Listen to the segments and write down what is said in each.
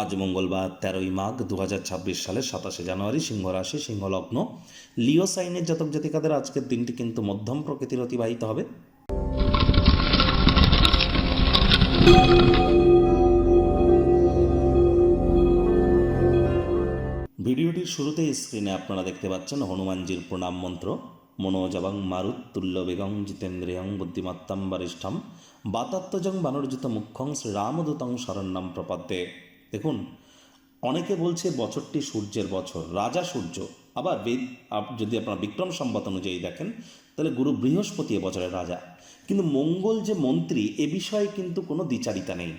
আজ মঙ্গলবার, তেরোই মাঘ দু হাজার ছাব্বিশ সালের সাতাশে জানুয়ারি, সিংহ রাশি, সিংহ লগ্ন। লিও সাইনের জাতক জাতিকাদের আজকের দিনটি কিন্তু মধ্যম প্রকৃতির অতিবাহিত হবে। ভিডিওটির শুরুতেই স্ক্রিনে আপনারা দেখতে পাচ্ছেন হনুমানজির প্রণাম মন্ত্র। মনোজবং মারুত তুল্য বেগং জিতেন্দ্রিয়ং বুদ্ধিমত্তাম বরিষ্ঠম। বাতাত্মজং বানরজিত মুখ্যং শ্রীরামদূতং শরণ্যম প্রপদ্যে। দেখুন, অনেকে বলছে বছরটি সূর্যের বছর, রাজা সূর্য। আবার বেদ যদি আপনারা বিক্রম সম্বত অনুযায়ী দেখেন, তাহলে গুরু বৃহস্পতি এ বছরের রাজা। কিন্তু মঙ্গল যে মন্ত্রী, এ বিষয়ে কিন্তু কোনো দ্বিচারিতা নেই।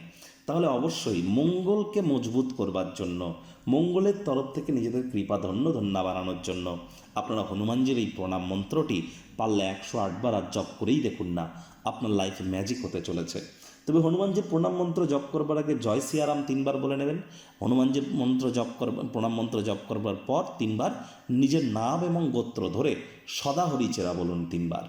তাহলে অবশ্যই মঙ্গলকে মজবুত করবার জন্য, মঙ্গলের তরফ থেকে নিজেদের কৃপা ধন্য ধন্যা বাড়ানোর জন্য আপনারা হনুমানজির এই প্রণাম মন্ত্রটি পারলে একশো আটবার আর জপ করেই দেখুন না, আপনার লাইফে ম্যাজিক হতে চলেছে। তবে হনুমানজির প্রণাম মন্ত্র জপ করবার আগে জয় সিয়ারাম তিনবার বলে নেবেন। হনুমানজির মন্ত্র জপ করবার, প্রণাম মন্ত্র জপ করবার পর তিনবার নিজের নাম এবং গোত্র ধরে সদা হরিচেরা বলুন তিনবার।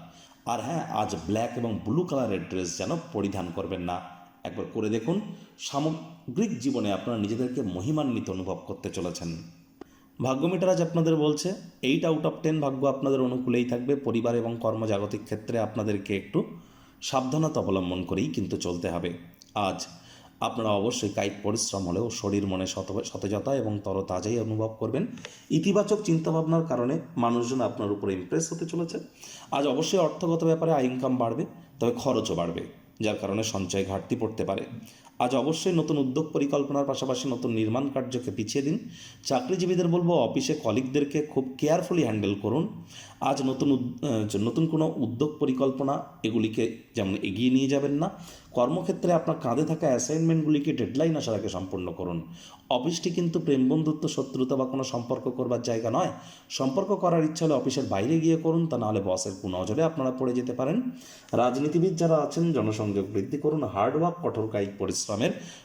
আর হ্যাঁ আজ ব্ল্যাক এবং ব্লু কালারের ড্রেস যেন পরিধান করবেন না। একবার করে দেখুন, সামগ্রিক জীবনে আপনারা নিজেদেরকে মহিমান্বিত অনুভব করতে চলেছেন। ভাগ্য মিটার আজ আপনাদের বলছে এইট আউট অফ টেন ভাগ্য আপনাদের অনুকূলেই থাকবে। পরিবার এবং কর্মজাগতিক ক্ষেত্রে আপনাদেরকে একটু সাবধানতা অবলম্বন করেই কিন্তু চলতে হবে। আজ আপনারা অবশ্যই কায়িক পরিশ্রম হলেও শরীর, মনে সত- সতেজতা এবং তরতাজাই অনুভব করবেন। ইতিবাচক চিন্তাভাবনার কারণে মানুষজন আপনার উপরে ইমপ্রেস হতে চলেছে। আজ অবশ্যই অর্থগত ব্যাপারে আয় ইনকাম বাড়বে, তবে খরচও বাড়বে, যার কারণে সঞ্চয় ঘাটতি পড়তে পারে। আজ অবশ্যই নতুন উদ্যোগ পরিকল্পনার পাশাপাশি নতুন নির্মাণ কার্যকে পিছিয়ে দিন। চাকরিজীবীদের বলব, অফিসে কলিগদেরকে খুব কেয়ারফুলি হ্যান্ডেল করুন। আজ নতুন নতুন কোনো উদ্যোগ পরিকল্পনা এগুলিকে যেমন এগিয়ে নিয়ে যাবেন না কর্মক্ষেত্রে আপনার কাঁধে থাকা অ্যাসাইনমেন্টগুলিকে ডেডলাইন আসার আগে সম্পূর্ণ করুন। অফিসটি কিন্তু প্রেম বন্ধুত্ব, শত্রুতা বা কোনো সম্পর্ক করবার জায়গা নয়। সম্পর্ক করার ইচ্ছা হলে অফিসের বাইরে গিয়ে করুন, তা নাহলে বসের কোনো কুনজরে আপনারা পড়ে যেতে পারেন। রাজনীতিবিদ যারা আছেন, জনসংযোগ বৃদ্ধি করুন হার্ডওয়ার্ক কঠোর কায়িক পরিশ্রমের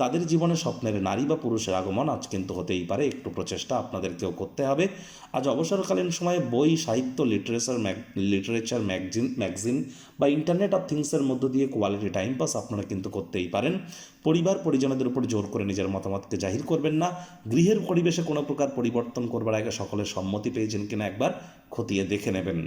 তাদের জীবনে স্বপ্নের নারী বা পুরুষের আগমন আজ কিন্তু হতেই পারে। একটু প্রচেষ্টা আপনাদেরকেও করতে হবে। আজ অবসরকালীন সময়ে বই, সাহিত্য লিটারেচার লিটারেচার ম্যাগজিন ম্যাগজিন বা ইন্টারনেট অফ থিংসের মধ্য দিয়ে কোয়ালিটি টাইম পাস আপনারা কিন্তু করতেই পারেন। পরিবার, পরিজনদের উপর জোর করে নিজের মতামতকে জাহির করবেন না। গৃহের পরিবেশে কোনো প্রকার পরিবর্তন করবার আগে সকলের সম্মতি পেয়েছেন কিনা একবার খতিয়ে দেখে নেবেন।